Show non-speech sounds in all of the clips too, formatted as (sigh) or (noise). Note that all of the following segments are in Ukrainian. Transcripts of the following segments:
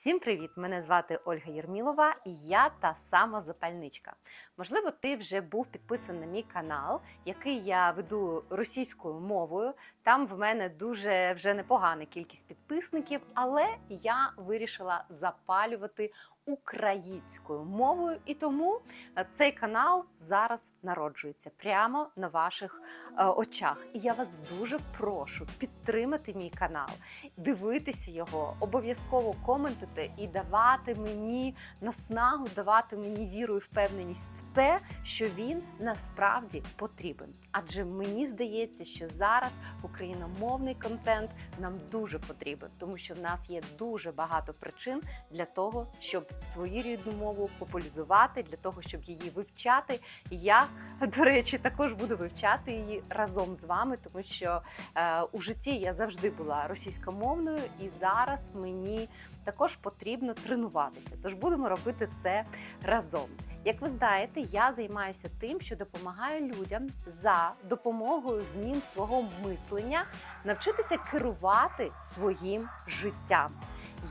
Всім привіт! Мене звати Ольга Єрмілова і я та сама запальничка. Можливо, ти вже був підписаний на мій канал, який я веду російською мовою. Там в мене дуже вже непогана кількість підписників, але я вирішила запалювати українською мовою, і тому е, цей канал зараз народжується прямо на ваших е, очах. І я вас дуже прошу підтримати мій канал, дивитися його, обов'язково коментити і давати мені наснагу, давати мені віру і впевненість в те, що він насправді потрібен. Адже мені здається, що зараз україномовний контент нам дуже потрібен, тому що в нас є дуже багато причин для того, щоб свою рідну мову популяризувати, для того, щоб її вивчати. І я, (laughs) до речі, також буду вивчати її разом з вами, тому що е, у житті я завжди була російськомовною, і зараз мені також потрібно тренуватися. Тож будемо робити це разом. Як ви знаєте, я займаюся тим, що допомагаю людям за допомогою змін свого мислення навчитися керувати своїм життям.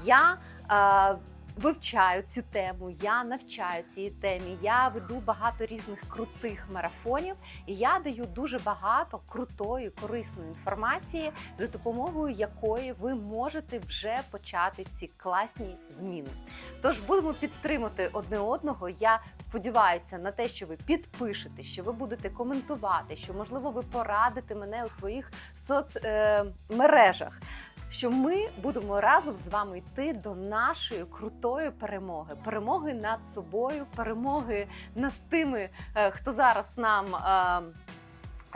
Я е, вивчаю цю тему, я навчаю цій темі. Я веду багато різних крутих марафонів, і я даю дуже багато крутої, корисної інформації, за допомогою якої ви можете вже почати ці класні зміни. Тож будемо підтримати одне одного. Я сподіваюся на те, що ви підпишете, що ви будете коментувати, що можливо ви порадите мене у своїх соцмережах. Що ми будемо разом з вами йти до нашої крутої перемоги, перемоги над собою, перемоги над тими, е, хто зараз нам. е,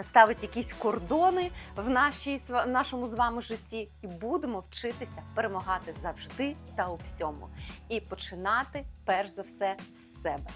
Ставить якісь кордони в нашій сва- нашому з вами житті, і будемо вчитися перемагати завжди та у всьому. І починати перш за все з себе.